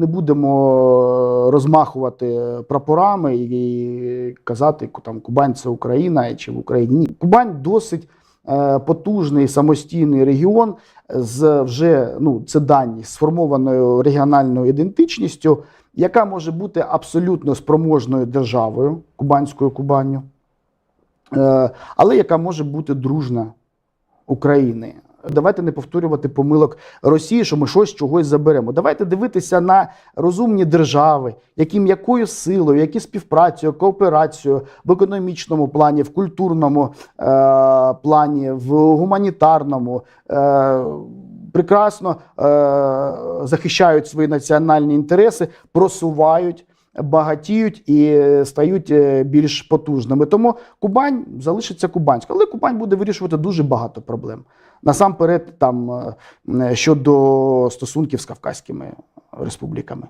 не будемо розмахувати прапорами і казати, там Кубань це Україна чи в Україні. Ні, Кубань досить е, потужний самостійний регіон з вже ну це дані сформованою регіональною ідентичністю, яка може бути абсолютно спроможною державою кубанською Кубанню, е, але яка може бути дружна України. Давайте не повторювати помилок Росії, що ми щось чогось заберемо. Давайте дивитися на розумні держави, які м'якою силою, які співпрацею, кооперацією в економічному плані, в культурному е- плані, в гуманітарному. Е- Прекрасно е- захищають свої національні інтереси, просувають, багатіють і стають е, більш потужними. Тому Кубань залишиться кубанською, але Кубань буде вирішувати дуже багато проблем. Насамперед, там е, щодо стосунків з Кавказькими республіками.